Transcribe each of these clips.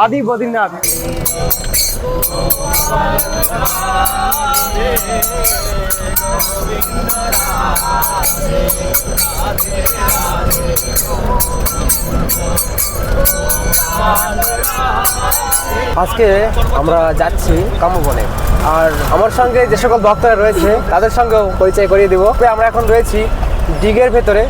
আদি বদ্রীনাথ আজকে আমরা যাচ্ছি কামবনে আর আমার সঙ্গে যে সকল ভক্তরা রয়েছে, তাদের সঙ্গেও পরিচয় করিয়ে দেবো। আমরা এখন রয়েছি ডিগের ভেতরে।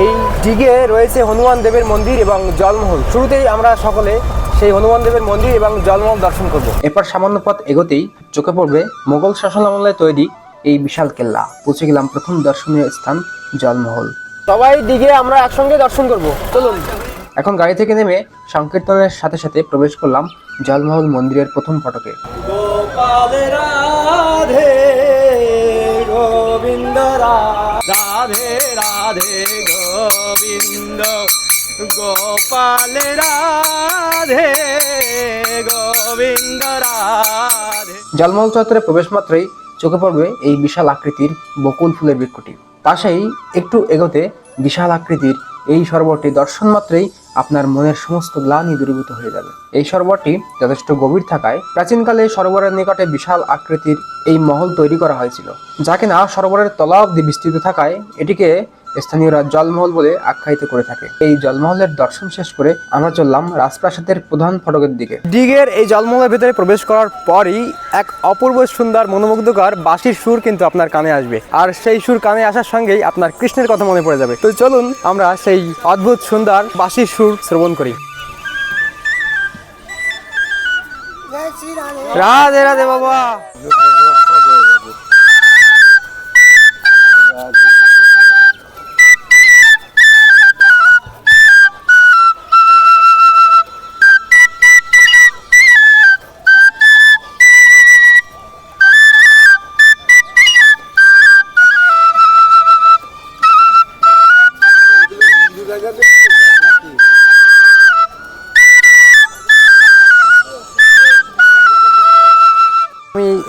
এই ডিগে রয়েছে হনুমান দেবের মন্দির এবং জলমহল। শুরুতেই আমরা সকলে সেই হনুমান দেবের মন্দির এবং জলমহল দর্শন করব। এরপর সামান্য পথ এগোতেই চোখে পড়বে মোগল শাসনামলে তৈরি এই বিশাল কেল্লা। পৌঁছে গেলাম প্রথম দর্শনীয় স্থান জলমহল। সবাই দিকে আমরা একসঙ্গে দর্শন করব। চলুন। এখন গাড়ি থেকে নেমে সংকীর্তনের সাথে সাথে প্রবেশ করলাম জলমহল মন্দিরের প্রথম ফটকে। গোপাল রাধে গোবিন্দ রাধে রাধে গোবিন্দ। গোপাল রাধে গোবিন্দ, রাধে। জলমহল চত্বরে প্রবেশ মাত্রই চোখে পড়বে এই বিশাল আকৃতির বকুল ফুলের বৃক্ষটি। পাশেই একটু এগোতে বিশাল আকৃতির এই সরোবরটি দর্শন মাত্রেই আপনার মনের সমস্ত গ্লানি দূরীভূত হয়ে যাবে। এই সরোবরটি যথেষ্ট গভীর থাকায় প্রাচীনকালে সরোবরের নিকটে বিশাল আকৃতির এই মহল তৈরি করা হয়েছিল, যা কিনা সরোবরের তলা অব্দি বিস্তৃত থাকায় এটিকে স্থানীয়রা জলমহল বলে আখ্যায়িত করে থাকে। এই জলমহলের দর্শন শেষ করে আমরা চললাম রাজপ্রাসাদের প্রধান ফটকের দিকে। দিঘের এই জলমহলের ভিতরে প্রবেশ করার পরই এক অপূর্ব সুন্দর মনোমুগ্ধকর বাঁশির সুর কিন্তু আপনার কানে আসবে। আর সেই সুর কানে আসার সঙ্গেই আপনার কৃষ্ণের কথা মনে পড়ে যাবে। তো চলুন আমরা সেই অদ্ভুত সুন্দর বাঁশির সুর শ্রবণ করি। রাধে রাধে বাবা।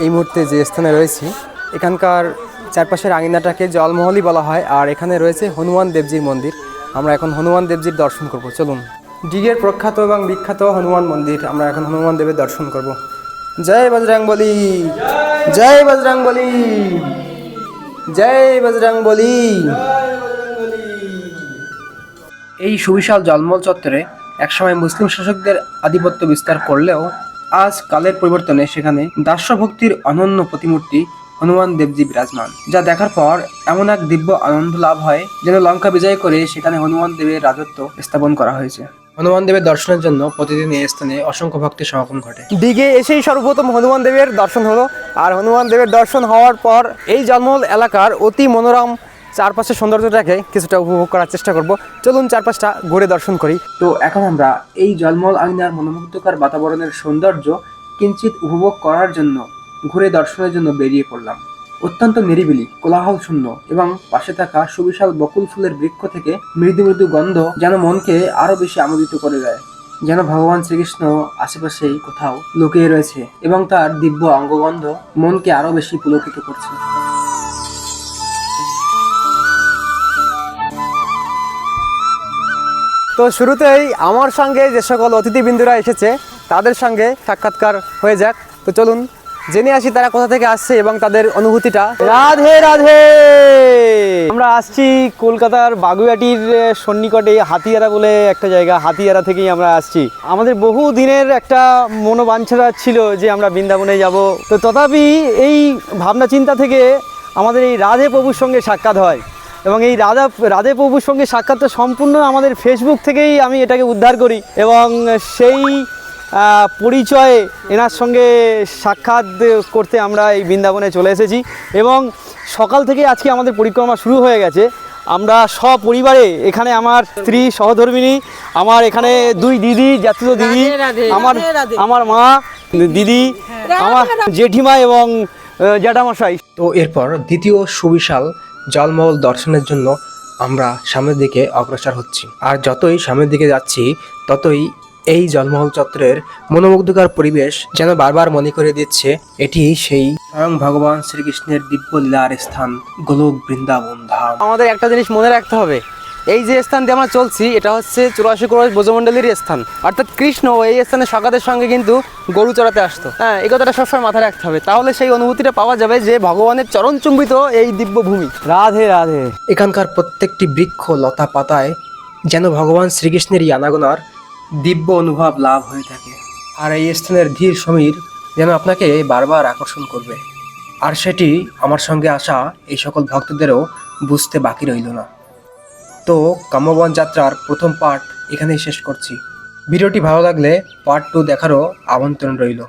এই মুহূর্তে যে স্থানে রয়েছি, এখানকার চারপাশের আঙিনাটাকে জলমহলই বলা হয়, আর এখানে রয়েছে হনুমান দেবজির মন্দির। আমরা এখন হনুমান দেবজির দর্শন করব। চলুন। ডিগের প্রখ্যাত এবং বিখ্যাত হনুমান মন্দির, আমরা এখন হনুমান দেবের দর্শন করব। জয় বজরং বলি জয় বজরং বলি জয় বজরং বলি এই সুবিশাল জলমল চত্বরে একসময় মুসলিম শাসকদের আধিপত্য বিস্তার করলেও আজ কালের পরিবর্তনে সেখানে দাস্য ভক্তির অনন্য প্রতিমূর্তি হনুমান দেবজি বিরাজমান, যা দেখার পর এমন এক দিব্য আনন্দ লাভ হয় যেন লঙ্কা বিজয় করে সেখানে হনুমান দেবের রাজত্ব স্থাপন করা হয়েছে। হনুমান দেবের দর্শনের জন্য প্রতিদিন এই স্থানে অসংখ্য ভক্তের সমাগম ঘটে। দিঘে এসেই সর্বপ্রথম হনুমান দেবের দর্শন হলো, আর হনুমান দেবের দর্শন হওয়ার পর এই জলমহল এলাকার অতি মনোরম চারপাশের সৌন্দর্যটাকে কিছুটা উপভোগ করার চেষ্টা করব। চলুন চারপাশটা ঘুরে দর্শন করি। তো এখন আমরা এই জলমল আঙিনার মনোমুগ্ধকর বাতাবরণের সৌন্দর্য কিঞ্চিত উপভোগ করার জন্য, ঘুরে দর্শনের জন্য বেরিয়ে পড়লাম। অত্যন্ত নিরিবিলি কোলাহল শূন্য এবং পাশে থাকা সুবিশাল বকুল ফুলের বৃক্ষ থেকে মৃদু মৃদু গন্ধ যেন মনকে আরও বেশি আমোদিত করে দেয়। যেন ভগবান শ্রীকৃষ্ণ আশেপাশেই কোথাও লুকিয়ে রয়েছে এবং তার দিব্য অঙ্গগন্ধ মনকে আরও বেশি পুলকিত করছে। তো শুরুতেই আমার সঙ্গে যে সকল অতিথিবৃন্দুরা এসেছে, তাদের সঙ্গে সাক্ষাৎকার হয়ে যাক। তো চলুন, জেনে আসি তারা কোথা থেকে আসছে এবং তাদের অনুভূতিটা। রাধে রাধে! আমরা আসছি কলকাতার বাগুয়াটির সন্নিকটে হাতিয়ারা বলে একটা জায়গা, হাতিয়ারা থেকেই আমরা আসছি। আমাদের বহু দিনের একটা মনোবাঞ্ছনা ছিল যে আমরা বৃন্দাবনে যাব। তো তথাপি এই ভাবনা চিন্তা থেকে আমাদের এই রাধে প্রভুর সঙ্গে সাক্ষাৎ হয়। এবং এই রাধা রাধে প্রভুর সঙ্গে সাক্ষাৎটা সম্পূর্ণ আমাদের ফেসবুক থেকেই আমি এটাকে উদ্ধার করি এবং সেই পরিচয়ে এনার সঙ্গে সাক্ষাৎ করতে আমরা এই বৃন্দাবনে চলে এসেছি এবং সকাল থেকে আজকে আমাদের পরিক্রমা শুরু হয়ে গেছে। আমরা সপরিবারে এখানে আমার স্ত্রী সহধর্মিনী আমার এখানে দুই দিদি জাতীয় দিদি আমার। আমার মা দিদি আমার জেঠিমা এবং জ্যাঠামশাই। তো এরপর দ্বিতীয় সুবিশাল জলমহল দর্শনের জন্য আমরা সামনের দিকে অগ্রসর হচ্ছি। আর যতই সামনের দিকে যাচ্ছি, ততই এই জলমহল চত্বরের মনোমুগ্ধকর পরিবেশ যেন বারবার মনে করে দিচ্ছে, এটি সেই স্বয়ং ভগবান শ্রীকৃষ্ণের দিব্য লীলার স্থান গোলক বৃন্দাবন ধাম। আমাদের একটা জিনিস মনে রাখতে হবে এই যে স্থান দিয়ে আমরা চলছি এটা হচ্ছে চুরাশি ক্রোশ ব্রজমণ্ডলীর স্থান। অর্থাৎ কৃষ্ণ এই স্থানে সকাতের সঙ্গে কিন্তু গরু চড়াতে আসতো। হ্যাঁ এই কথাটা সবসময় মাথায় রাখতে হবে। তাহলে সেই অনুভূতিটা পাওয়া যাবে যে ভগবানের চরণচুম্বিত এই দিব্য ভূমি রাধে রাধে। এখানকার প্রত্যেকটি বৃক্ষ লতা পাতায় যেন ভগবান শ্রীকৃষ্ণেরই আনাগোনার দিব্য অনুভব লাভ হয়ে থাকে। আর এই স্থানের ধীর সমীর যেন আপনাকে বারবার আকর্ষণ করবে। আর সেটি আমার সঙ্গে আসা এই সকল ভক্তদেরও বুঝতে বাকি রইল না। তো কাম্যবন যাত্রার প্রথম পার্ট এখানেই শেষ করছি। ভিডিওটি ভালো লাগলে পার্ট টু দেখারও আমন্ত্রণ রইল।